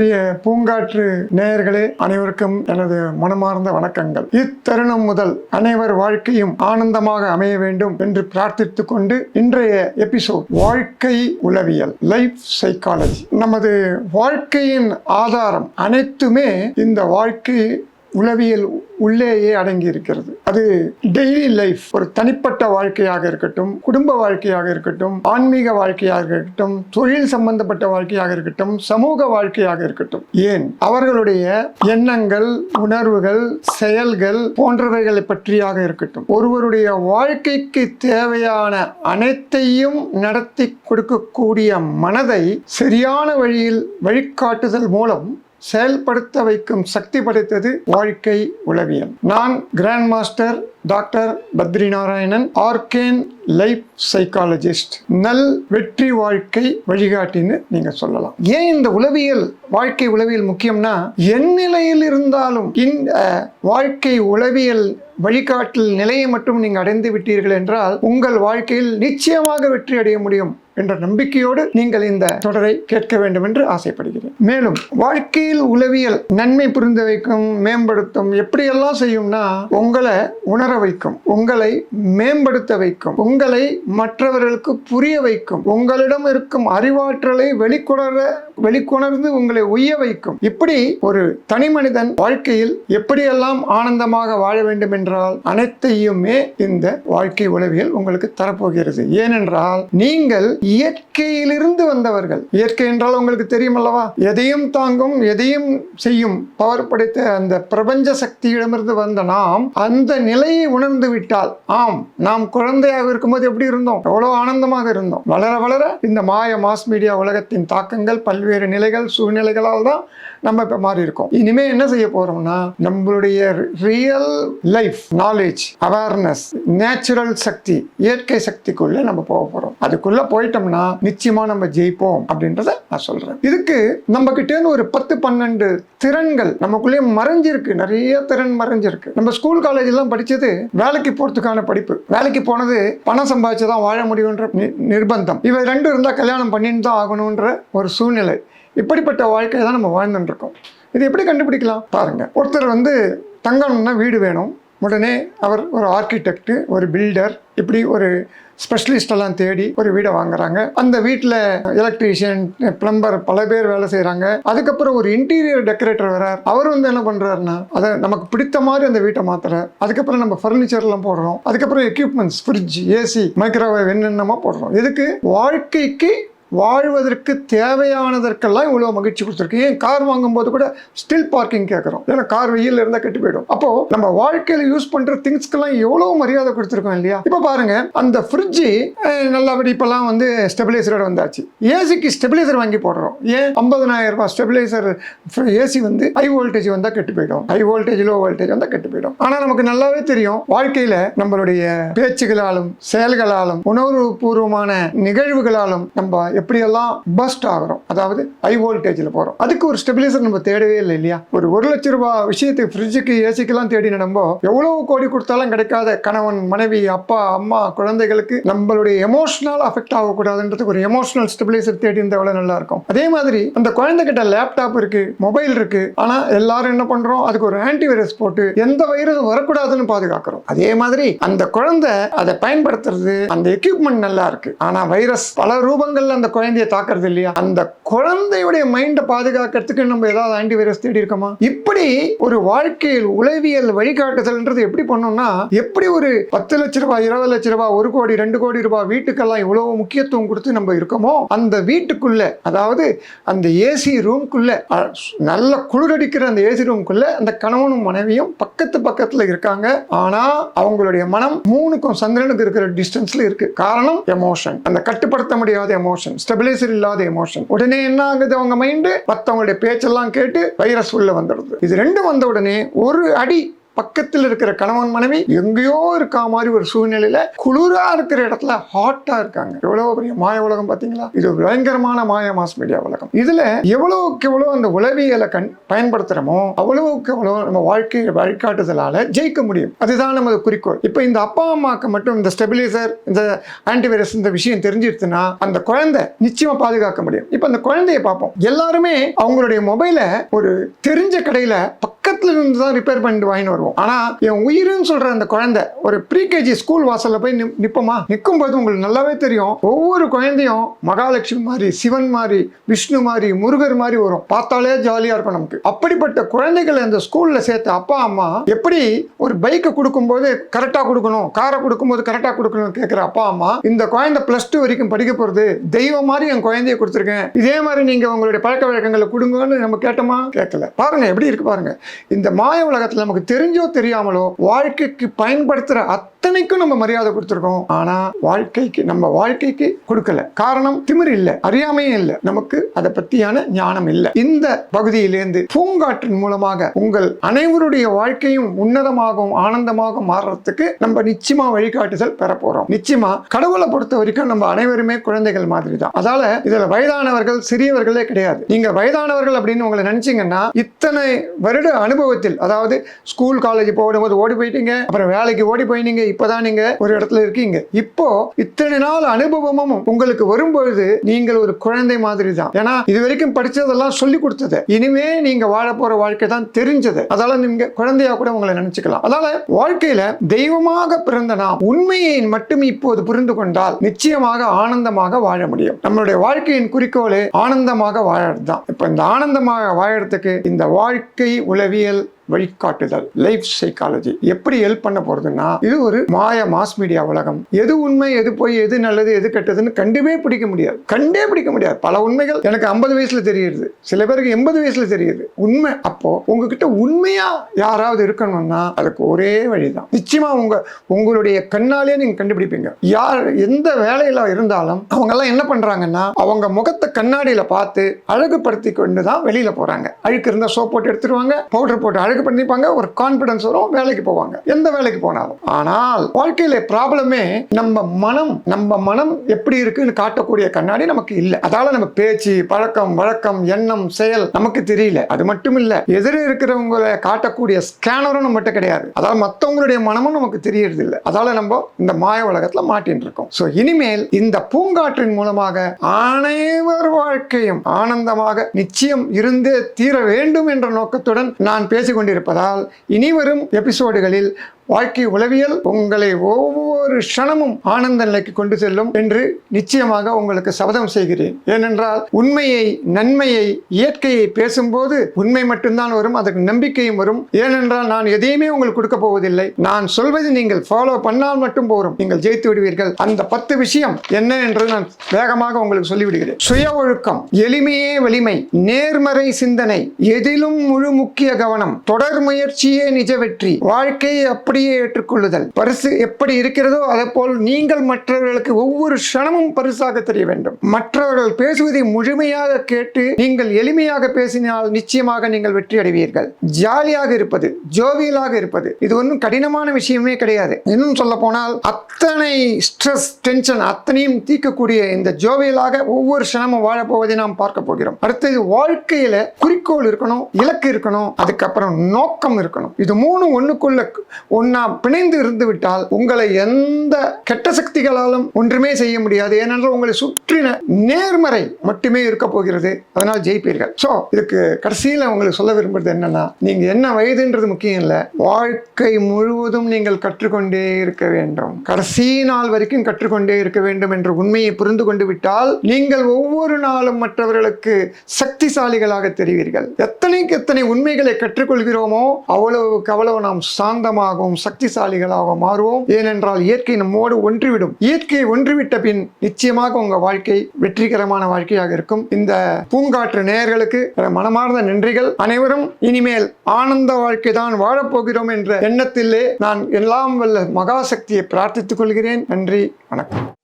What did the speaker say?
பிரிய பூங்காற்று நேயர்களே அனைவருக்கும் எனது மனமார்ந்த வணக்கங்கள். இத்தருணம் முதல் அனைவர் வாழ்க்கையும் ஆனந்தமாக அமைய வேண்டும் என்று பிரார்த்தித்துக் கொண்டு இன்றைய எபிசோட் வாழ்க்கை உளவியல் லைஃப் சைக்காலஜி நமது வாழ்க்கையின் ஆதாரம் அனைத்துமே இந்த வாழ்க்கை உளவியல் உள்ளேயே அடங்கி இருக்கிறது அது டெய்லி லைஃப் ஒரு தனிப்பட்ட வாழ்க்கையாக இருக்கட்டும் குடும்ப வாழ்க்கையாக இருக்கட்டும் ஆன்மீக வாழ்க்கையாக இருக்கட்டும் தொழில் சம்பந்தப்பட்ட வாழ்க்கையாக இருக்கட்டும் சமூக வாழ்க்கையாக இருக்கட்டும். ஏன்? அவர்களுடைய எண்ணங்கள் உணர்வுகள் செயல்கள் போன்றவைகளை பற்றியாக இருக்கட்டும். ஒருவருடைய வாழ்க்கைக்கு தேவையான அனைத்தையும் நடத்தி கொடுக்கக்கூடிய மனதை சரியான வழியில் வழிகாட்டுதல் மூலம் செயல்படுத்த வைக்கும் சக்தி படைத்தது வாழ்க்கை உளவியல். நான் grand master doctor Badri Narayanan arcane life psychologist. நல் வெற்றி வாழ்க்கை வழிகாட்டின்னு நீங்க சொல்லலாம். ஏன் இந்த உளவியல் வாழ்க்கை உளவியல் முக்கியம்னா என் நிலையில் இருந்தாலும் இந்த வாழ்க்கை உளவியல் வழிகாட்டல் நிலையை மட்டும் நீங்கள் அடைந்து விட்டீர்கள் என்றால் உங்கள் வாழ்க்கையில் நிச்சயமாக வெற்றி அடைய முடியும் என்ற நம்பிக்கையோடு நீங்கள் இந்த தொடரை கேட்க வேண்டும் என்று ஆசைப்படுகிறேன். மேலும் வாழ்க்கையில் உளவியல் நன்மை புரிந்து வைக்கும் மேம்படுத்தும் எப்படியெல்லாம் செய்யும்னா உங்களை உணர வைக்கும். உங்களை மேம்படுத்த வைக்கும். உங்களை மற்றவர்களுக்கு புரிய வைக்கும். உங்களிடம் இருக்கும் அறிவாற்றலை வெளிக்கொணர வெளிக்கொணர்ந்து உங்களை உய்ய வைக்கும். இப்படி ஒரு தனி மனிதன் வாழ்க்கையில் எப்படியெல்லாம் ஆனந்தமாக வாழ வேண்டும் என்றால் அனைத்தையுமே இந்த வாழ்க்கை உளவியல் உங்களுக்கு தரப்போகிறது. ஏனென்றால் நீங்கள் இயற்கையிலிருந்து வந்தவர்கள். இயற்கை என்றால் உங்களுக்கு தெரியும் அல்லவா எதையும் தாங்கும் எதையும் செய்யும். பவர் படைத்த அந்த பிரபஞ்ச சக்தியிடமிருந்து வந்த நாம் அந்த நிலையை உணர்ந்து விட்டால் ஆம் நாம் குழந்தையாக இருக்கும்போது எப்படி இருந்தோம்? எவ்வளவு ஆனந்தமாக இருந்தோம். வளர வளர இந்த மாய மாஸ் மீடியா உலகத்தின் தாக்கங்கள் பல்வேறு நிலைகள் சூழ்நிலைகளால் தான் நம்ம இப்போ மாறி இருக்கோம். இனிமே என்ன செய்ய போறோம்னா நம்மளுடைய real life knowledge awareness natural சக்தி இயற்கை சக்திக்குள்ள நம்ம போக போறோம். அதுக்குள்ள போயிட்டோம்னா நிச்சயமா நம்ம ஜெயிப்போம் அப்படின்றத நான் சொல்றேன். இதுக்கு நம்ம கிட்டே இருந்து ஒரு பத்து பன்னெண்டு திறன்கள் நமக்குள்ளேயே மறைஞ்சிருக்கு. நிறைய திறன் மறைஞ்சிருக்கு. நம்ம ஸ்கூல் காலேஜ் எல்லாம் படிச்சது வேலைக்கு போறதுக்கான படிப்பு. வேலைக்கு போனது பணம் சம்பாதிச்சு தான் வாழ முடியுன்ற நி- நிர்பந்தம். இவை ரெண்டும் இருந்தால் கல்யாணம் பண்ணின்னு தான் ஆகணுன்ற ஒரு சூழ்நிலை. இப்படிப்பட்ட வாழ்க்கையை தான் நம்ம வாழ்ந்துட்டு இருக்கோம் இது எப்படி கண்டுபிடிக்கலாம்? பாருங்க. ஒருத்தர் வந்து தங்கணும்னா வீடு வேணும். உடனே அவர் ஒரு ஆர்கிடெக்ட் ஒரு பில்டர் இப்படி ஒரு ஸ்பெஷலிஸ்ட் எல்லாம் தேடி ஒரு வீடை வாங்குறாங்க. அந்த வீட்டில் எலக்ட்ரீஷியன் பிளம்பர் பல பேர் வேலை செய்கிறாங்க அதுக்கப்புறம் ஒரு இன்டீரியர் டெக்கரேட்டர் வரார் அவர் வந்து என்ன பண்ணுறாருன்னா அதை நமக்கு பிடித்த மாதிரி அந்த வீட்டை மாத்துறார். அதுக்கப்புறம் நம்ம ஃபர்னிச்சர்லாம் போடுறோம். அதுக்கப்புறம் எக்யூப்மெண்ட்ஸ் ஃப்ரிட்ஜ் ஏசி மைக்ரோவேவ் என்னென்னமோ போடுறோம். எதுக்கு? வாழ்க்கைக்கு வாழ்வதற்கு தேவையானதற்கெல்லாம் இவ்வளோ மகிழ்ச்சி கொடுத்துருக்கு. ஏன் கார் வாங்கும்போது கூட ஸ்டில் பார்க்கிங் கேட்குறோம். ஏன்னா கார் வெயில் இருந்தால் கெட்டு போயிடும். அப்போ நம்ம வாழ்க்கையில் யூஸ் பண்ணுற திங்ஸ்க்கெல்லாம் எவ்வளோ மரியாதை கொடுத்துருக்கோம் இல்லையா? இப்போ பாருங்க அந்த ஃப்ரிட்ஜு நல்லபடி இப்போல்லாம் வந்து ஸ்டெபிலைசரோட வந்தாச்சு. ஏசிக்கு ஸ்டெபிலைசர் வாங்கி போடுறோம். ஏன்? ஐம்பதனாயிரம் ரூபாய் ஸ்டெபிலைசர் ஏசி வந்து ஹை வோல்டேஜ் வந்தால் கெட்டு போயிடும். ஹை வோல்டேஜ் லோ வோல்டேஜ் வந்தால் கெட்டு போயிடும். ஆனால் நமக்கு நல்லாவே தெரியும் வாழ்க்கையில் நம்மளுடைய பேச்சுகளாலும் செயல்களாலும் உணர்வு பூர்வமான நிகழ்வுகளாலும் நம்ம எப்படியெல்லாம் பஸ்ட் ஆகிறோம். அதாவது ஹை வோல்டேஜில் போகிறோம் அதுக்கு ஒரு ஸ்டெபிலைசர் நம்ம தேடவே இல்லை இல்லையா? ஒரு ஒரு லட்ச ரூபா விஷயத்துக்கு ஃப்ரிட்ஜுக்கு ஏசிக்கெல்லாம் தேடி நம்ப எவ்வளவு கோடி கொடுத்தாலும் கிடைக்காத கணவன் மனைவி அப்பா அம்மா குழந்தைகளுக்கு நம்மளுடைய எமோஷனல் அஃபெக்ட் ஆகக்கூடாதுன்றதுக்கு ஒரு எமோஷனல் ஸ்டெபிலைசர் தேடி இருந்தால் எவ்வளோ நல்லா இருக்கும் அதே மாதிரி அந்த குழந்தைகிட்ட லேப்டாப் இருக்கு மொபைல் இருக்கு. ஆனால் எல்லாரும் என்ன பண்றோம்? அதுக்கு ஒரு ஆன்டிவைரஸ் போட்டு எந்த வைரஸும் வரக்கூடாதுன்னு பாதுகாக்கிறோம். அதே மாதிரி அந்த குழந்தை அதை பயன்படுத்துறது அந்த எக்யூப்மெண்ட் நல்லா இருக்கு. ஆனா வைரஸ் பல ரூபங்கள்ல அந்த குழந்தையை தாக்குறது இல்லையா? அந்த குழந்தையுடைய மைண்டை பாதுகாக்கிறதுக்கு நம்ம ஏதாவது ஆன்டிவைரஸ் தேடி இருக்கோமா? இப்படி ஒரு வாழ்க்கையில் உளவியல் வழிகாட்டுதல்ன்றது எப்படி பண்ணோம்னா எப்படி ஒரு பத்து லட்ச ரூபாய் இருபது லட்ச ரூபாய் ஒரு கோடி ரெண்டு கோடி ரூபாய் வீட்டுக்கெல்லாம் இவ்வளவு முக்கியத்துவம் கொடுத்து நம்ம இருக்கோமோ அந்த வீட்டுக்குள்ள அதாவது அந்த ஏசி ரூம்குள்ள நல்ல குளிரடிக்கிற அந்த ஏசி ரூம்குள்ள அந்த கணவனும் மனைவியும் பக்கத்து பக்கத்துல இருக்காங்க. ஆனா அவங்களுடைய மனம் மூணுக்கும் சந்திரனுக்கு இருக்கிற டிஸ்டன்ஸ்ல இருக்கு. காரணம் எமோஷன் அந்த கட்டுப்படுத்த முடியாத எமோஷன் ஸ்டெபிலைசர் இல்லாத எமோஷன் உடனே என்ன ஆகுது அவங்க மைண்டு மற்றவங்களுடைய பேச்செல்லாம் கேட்டு வைரஸ் உள்ள வந்துடுது. இது ரெண்டும் வந்த உடனே ஒரு அடி பக்கத்தில் இருக்கிற கணவன் மனைவி எங்கேயோ இருக்கா மாதிரி ஒரு சூழ்நிலையில குளிரா இருக்கிற இடத்துல ஹாட்டா இருக்காங்க. எவ்வளவு பெரிய மாய உலகம் பாத்தீங்களா இது ஒரு பயங்கரமான மாய மாஸ் மீடியா உலகம். இதுல எவ்வளவுக்கு எவ்வளவு அந்த உளவியலை கண் பயன்படுத்துறோமோ அவ்வளவுக்கு எவ்வளவு நம்ம வாழ்க்கையை வழிகாட்டுதலால ஜெயிக்க முடியும். அதுதான் நமது குறிக்கோள். இப்போ இந்த அப்பா அம்மாவுக்கு மட்டும் இந்த ஸ்டெபிலைசர் இந்த ஆன்டிவைரஸ் இந்த விஷயம் தெரிஞ்சிருச்சுன்னா அந்த குழந்தை நிச்சயமா பாதுகாக்க முடியும். இப்போ அந்த குழந்தையை பார்ப்போம். எல்லாருமே அவங்களுடைய மொபைலை ஒரு தெரிஞ்ச கடையில இருந்து தான் ரிப்பேர் பண்ணிட்டு வாங்கிட்டு வருவோம். ஆனால் என் உயிருன்னு சொல்கிற அந்த குழந்தை ஒரு ப்ரீகேஜி ஸ்கூல் வாசல்ல போய் நி நிற்போமா நிற்கும் போது உங்களுக்கு நல்லாவே தெரியும். ஒவ்வொரு குழந்தையும் மகாலட்சுமி மாதிரி சிவன் மாதிரி விஷ்ணு மாதிரி முருகர் மாதிரி வரும். பார்த்தாலே ஜாலியாக இருக்கும் நமக்கு. அப்படிப்பட்ட குழந்தைகளை அந்த ஸ்கூலில் சேர்த்த அப்பா அம்மா எப்படி ஒரு பைக்கை கொடுக்கும்போது கரெக்டாக கொடுக்கணும் காரை கொடுக்கும்போது கரெக்டாக கொடுக்கணும் கேட்குற அப்பா அம்மா இந்த குழந்தை ப்ளஸ் டூ வரைக்கும் படிக்க போகிறது தெய்வம் மாதிரி என் குழந்தைய கொடுத்துருக்கேன். இதே மாதிரி நீங்கள் உங்களுடைய பழக்க வழக்கங்களை கொடுங்கன்னு நம்ம கேட்டோமா? கேட்கல. பாருங்க எப்படி இருக்கு பாருங்க. இந்த மாய உலகத்தில் நமக்கு தெரிஞ்சோ தெரியாமலோ வாழ்க்கைக்கு பயன்படுத்துகிற அத்தனைக்கும் நம்ம மரியாதை கொடுத்துருக்கோம். ஆனால் வாழ்க்கைக்கு நம்ம வாழ்க்கைக்கு கொடுக்கல. காரணம் திமிர் இல்லை. அறியாமையும் இல்லை. நமக்கு அதை பற்றியான ஞானம் இல்லை. இந்த பகுதியிலேருந்து பூங்காற்றின் மூலமாக உங்கள் அனைவருடைய வாழ்க்கையும் உன்னதமாகவும் ஆனந்தமாக மாறுறதுக்கு நம்ம நிச்சயமா வழிகாட்டுதல் பெற போறோம் நிச்சயமா கடவுளை பொறுத்த வரைக்கும் நம்ம அனைவருமே குழந்தைகள் மாதிரி தான் அதால இதுல வயதானவர்கள் சிறியவர்களே கிடையாது. நீங்க வயதானவர்கள் அப்படின்னு உங்களை நினைச்சீங்கன்னா இத்தனை வருட அனுபவத்தில் அதாவது ஸ்கூல் காலேஜ் போகும்போது ஓடி போயிட்டீங்க அப்புறம் வேலைக்கு ஓடி போயினீங்க இப்போதான் நீங்க ஒரு இடத்துல இருக்கீங்க. இப்போ இத்தனை நாள் அனுபவமும் உங்களுக்கு வரும்பொழுது நீங்கள் ஒரு குழந்தை மாதிரி தான் ஏன்னா இது வரைக்கும் படிச்சதெல்லாம் சொல்லி கொடுத்தது. இனிமே நீங்க வாழ போற வாழ்க்கை தான் தெரிஞ்சது. அதால நீங்க குழந்தையா கூட உங்களை நினைச்சுக்கலாம். அதனால வாழ்க்கையில தெய்வமாக பிறந்த நாம் உண்மையை மட்டும் இப்போது புரிந்து கொண்டால் நிச்சயமாக ஆனந்தமாக வாழ முடியும். நம்மளுடைய வாழ்க்கையின் குறிக்கோளே ஆனந்தமாக வாழறது தான் இப்ப இந்த ஆனந்தமாக வாழறதுக்கு இந்த வாழ்க்கை உளவிய உளவியல் வழிகாட்டுதல் லைஃப் சைக்காலஜி எப்படி ஹெல்ப் பண்ண போறதுன்னா இது ஒரு மாய மாஸ் மீடியா உலகம். எது உண்மை எது போய் எது நல்லது எது கெட்டதுன்னு கண்டுமே பிடிக்க முடியாது. கண்டே பிடிக்க முடியாது. பல உண்மைகள் எனக்கு ஐம்பது வயசுல தெரியுது. சில பேருக்கு எண்பது வயசுல தெரியுது. உண்மை. அப்போ உங்ககிட்ட உண்மையா யாராவது இருக்கணும்னா அதுக்கு ஒரே வழிதான். நிச்சயமா உங்க உங்களுடைய கண்ணாலே நீங்க கண்டுபிடிப்பீங்க. யார் எந்த வேலையில இருந்தாலும் அவங்க எல்லாம் என்ன பண்றாங்கன்னா அவங்க முகத்தை கண்ணாடியில பார்த்து அழகுபடுத்தி கொண்டு தான் வெளியில போறாங்க. அழுக்கு இருந்தா சோப் போட்டு எடுத்துருவாங்க பவுடர் போட்டு அழகு பண்ணிப்பாங்க ஒரு கான்பிடன்ஸ் வரும் வேலைக்கு போவாங்க. எந்த வேலைக்கு போனாலும். ஆனால் வாழ்க்கையில ப்ராப்ளமே நம்ம மனம் நம்ம மனம் எப்படி இருக்குன்னு காட்டக்கூடிய கண்ணாடி நமக்கு இல்லை. அதால நம்ம பேச்சு பழக்கம் வழக்கம் எண்ணம் செயல் நமக்கு தெரியல. அது மட்டும் இல்ல எதிரே இருக்கிறவங்களை காட்டக்கூடிய ஸ்கேனரும் நம்மகிட்ட கிடையாது. அதால மற்றவங்களுடைய மனமும் நமக்கு தெரியறது இல்லை. அதால நம்ம இந்த மாய உலகத்துல மாட்டின்னு இருக்கோம். ஸோ இனிமேல் இந்த பூங்காற்றின் மூலமாக அனைவர் வாழ்க்கையும் ஆனந்தமாக நிச்சயம் இருந்தே தீர வேண்டும் என்ற நோக்கத்துடன் நான் பேசிக்கொண்டு கொண்டிருப்பதால் இனிவரும் எபிசோடுகளில் வாழ்க்கை உளவியல் உங்களை ஒவ்வொரு க்ஷணமும் ஆனந்த நிலைக்கு கொண்டு செல்லும் என்று நிச்சயமாக உங்களுக்கு சபதம் செய்கிறேன். ஏனென்றால் உண்மையை நன்மையை இயற்கையை பேசும்போது உண்மை மட்டும்தான் வரும் அதற்கு நம்பிக்கையும் வரும். ஏனென்றால் நான் எதையுமே உங்களுக்கு கொடுக்க போவதில்லை. நான் சொல்வது நீங்கள் ஃபாலோ பண்ணால் மட்டும் போரும். நீங்கள் ஜெயித்து விடுவீர்கள். அந்த பத்து விஷயம் என்ன என்று நான் வேகமாக உங்களுக்கு சொல்லிவிடுகிறேன். சுய ஒழுக்கம் எளிமையே வலிமை நேர்மறை சிந்தனை எதிலும் முழு முக்கிய கவனம் தொடர் முயற்சியே நிஜ வெற்றி வாழ்க்கையை அப்படியே ஏற்றுக்கொள்ளுதல். பரிசு எப்படி இருக்கிறதோ அதை போல் நீங்கள் மற்றவர்களுக்கு ஒவ்வொரு க்ஷணமும் பரிசாக தெரிய வேண்டும். மற்றவர்கள் பேசுவதை முழுமையாக கேட்டு நீங்கள் எளிமையாக பேசினால் நிச்சயமாக நீங்கள் வெற்றி அடைவீர்கள். ஜாலியாக இருப்பது ஜோவியலாக இருப்பது இது ஒன்றும் கடினமான விஷயமே கிடையாது. இன்னும் சொல்ல போனால் அத்தனை ஸ்ட்ரெஸ் டென்ஷன் அத்தனையும் தீர்க்கக்கூடிய இந்த ஜோவியலாக ஒவ்வொரு க்ஷணமும் வாழப்போவதை நாம் பார்க்க போகிறோம். அடுத்தது வாழ்க்கையில குறிக்கோள் இருக்கணும் இலக்கு இருக்கணும் அதுக்கப்புறம் நோக்கம் இருக்கணும். இது மூணு ஒண்ணுக்குள்ள ஒன்று ஒன்னா பிணைந்து இருந்து விட்டால் உங்களை எந்த கெட்ட சக்திகளாலும் ஒன்றுமே செய்ய முடியாது. ஏனென்றால் உங்களை சுற்றின நேர்மறை மட்டுமே இருக்க போகிறது. அதனால் ஜெயிப்பீர்கள். ஸோ இதுக்கு கடைசியில் உங்களுக்கு சொல்ல விரும்புறது என்னன்னா நீங்க என்ன வயதுன்றது முக்கியம் இல்லை. வாழ்க்கை முழுவதும் நீங்கள் கற்றுக்கொண்டே இருக்க வேண்டும். கடைசி நாள் வரைக்கும் கற்றுக்கொண்டே இருக்க வேண்டும் என்ற உண்மையை புரிந்து கொண்டு விட்டால் நீங்கள் ஒவ்வொரு நாளும் மற்றவர்களுக்கு சக்திசாலிகளாக தெரிவீர்கள். எத்தனைக்கு எத்தனை உண்மைகளை கற்றுக்கொள்கிறோமோ அவ்வளவுக்கு அவ்வளவு நாம் சாந்தமாகவும் சக்திசாலிகளாக மாறுவோம். ஏனென்றால் இயற்கை நம்மோடு ஒன்றிவிடும். இயற்கையை ஒன்றிவிட்ட பின் நிச்சயமாக உங்க வாழ்க்கை வெற்றிகரமான வாழ்க்கையாக இருக்கும். இந்த பூங்காற்று நேயர்களுக்கு மனமார்ந்த நன்றிகள். அனைவரும் இனிமேல் ஆனந்த வாழ்க்கை தான் வாழப்போகிறோம் என்ற எண்ணத்திலே நான் எல்லாம் வல்ல மகாசக்தியை பிரார்த்தித்துக் கொள்கிறேன். நன்றி. வணக்கம்.